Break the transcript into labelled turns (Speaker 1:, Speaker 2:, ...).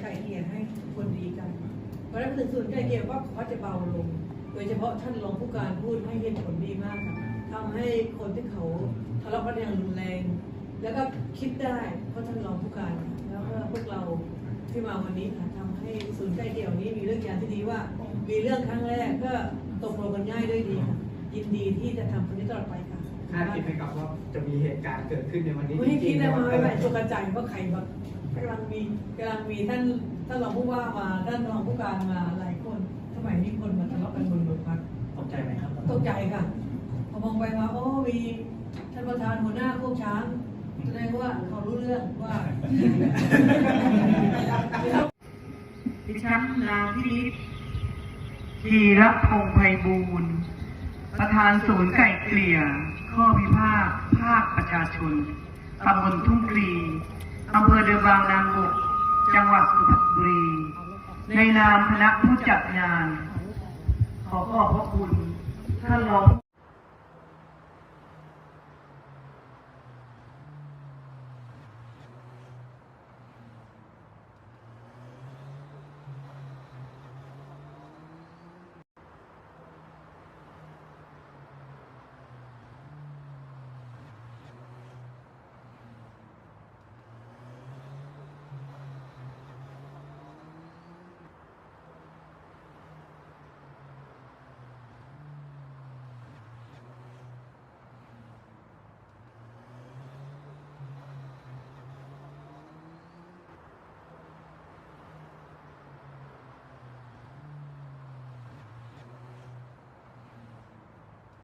Speaker 1: ไกลเกลี่ยให้คนดีกัน เพราะฉะนั้นถึงส่วนไกลเกลี่ยว่าเขาจะเบาลง โดยเฉพาะท่านรองผู้การพูดให้เห็นผลดีมากค่ะทำให้คนที่เขาทะเลาะกันอย่างรุนแรง แล้วก็คิดได้เพราะท่านรองผู้การ แล้วก็พวกเราที่มาวันนี้ค่ะทำให้ศูนย์ใกล้เกลี่ยนี้มีเรื่องยาที่ดีว่า มีเรื่องครั้งแรกก็ตกลงกันง่ายด้วยดีค่ะยินดีที่จะทำคนนี้ตลอดไปค่ะ
Speaker 2: คาดคิดไหมครับว่าจะมีเหตุการณ์เกิดขึ้นในวันนี้
Speaker 1: ไม่คิดเลยว่าไม่ตกใจว่าใครแบบ กำลังมีกำลังมีท่านท่านรองผู้ว่ามาท่านรองผู้การมาหลายคนทำไมมีคนมาทะเลาะกันบนรถพัก
Speaker 3: ตกใจไหมครับ
Speaker 1: ตกใจค่ะพอมองไปมาโอ้มีท่านประธานหัวหน้าพวกช้างแสดงว่าเขารู้เรื่องว่า
Speaker 4: ดิฉันนางพินิจทีรพงษ์ไพบูลย์ประธานศูนย์ไก่เกลี่ย ข้อพิพาทภาคประชาชนตำบลทุ่งกรี อำเภอเดือบางนางบกจังหวัดสุพรรณบุรี ในนามคณะผู้จัดงาน ขอขอบพระคุณท่านรอง